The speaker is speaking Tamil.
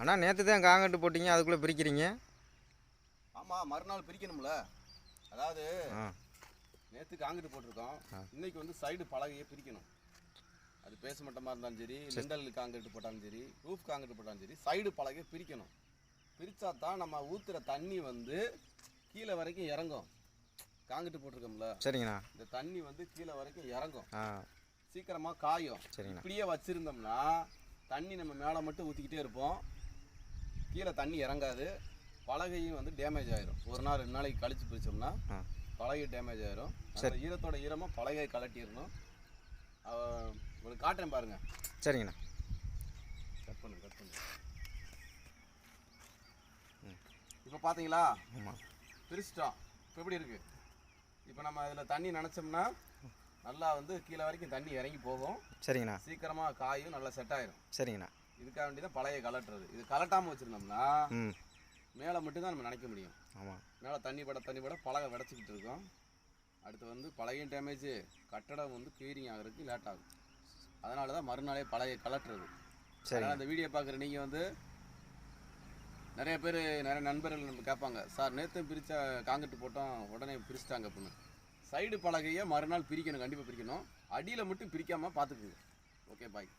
அண்ணா நேற்று தான் காங்கட்டு போட்டீங்க அதுக்குள்ளே பிரிக்கிறீங்க. ஆமாம் மறுநாள் பிரிக்கணும்ல. அதாவது நேற்று காங்கிட்டு போட்டிருக்கோம். இன்னைக்கு வந்து சைடு பலகையை பிரிக்கணும். அது பேச மட்டமாக இருந்தாலும் சரி லிண்டல் காங்கிட்டு போட்டாலும் சரி ரூஃப் காங்கிட்டு போட்டாலும் சரி சைடு பலகையை பிரிக்கணும். பிரித்தா தான் நம்ம ஊற்றுற தண்ணி வந்து கீழே வரைக்கும் இறங்கும். காங்கிட்டு போட்டிருக்கோம்ல. சரிங்கண்ணா. இந்த தண்ணி வந்து கீழே வரைக்கும் இறங்கும். சீக்கிரமாக காயும். சரிங்கண்ணா. இப்படியே வச்சுருந்தோம்னா தண்ணி நம்ம மேலே மட்டும் ஊற்றிக்கிட்டே இருப்போம். கீழே தண்ணி இறங்காது பலகையும் வந்து டேமேஜ் ஆயிரும். ஒரு நாள் ரெண்டு நாளைக்கு கழிச்சு பிரிச்சோம்னா ஆ. பலகை டேமேஜ் ஆயிரும். அதனால ஈரத்தோட ஈரமாக பலகை கலட்டிடணும். உங்களுக்கு காட்டுறேன் பாருங்க. சரிங்கண்ணா. கட் பண்ணு கட் பண்ணு. இப்போ பார்த்தீங்களா ஆமாம் பிரிச்சிட்டோம். இப்போ எப்படி இருக்கு? இப்போ நம்ம இதில் தண்ணி நினச்சோம்னா நல்லா வந்து கீழே வரைக்கும் தண்ணி இறங்கி போகும். சரிங்கண்ணா. சீக்கிரமாக காயும் நல்லா செட் ஆயிரும். சரிங்கண்ணா. இதுக்காக வேண்டி தான் பழைய கலட்டுறது இது கலட்டாமல் வச்சுருந்தோம்னா மேலே மட்டும்தான் நம்ம நினைக்க முடியும். ஆமாம் மேலே தண்ணி பட தண்ணி பட பலகை விடச்சிக்கிட்டு இருக்கோம். அடுத்து வந்து பழையும் டேமேஜ் கட்டடம் வந்து கிளீரிங் ஆகிறதுக்கு லேட் ஆகும். அதனால தான் மறுநாளே பழைய கலட்டுறது சரி. அதனால் அந்த வீடியோ பார்க்குற நீங்கள் வந்து நிறைய பேர் நிறைய நண்பர்கள் நம்ம கேட்பாங்க சார் நேற்று பிரித்த காங்கிட்டு போட்டோம் உடனே பிரிச்சிட்டாங்க அப்படின்னு. சைடு பலகையை மறுநாள் பிரிக்கணும் கண்டிப்பாக பிரிக்கணும். அடியில் மட்டும் பிரிக்காமல் பார்த்துக்குங்க. Okay bye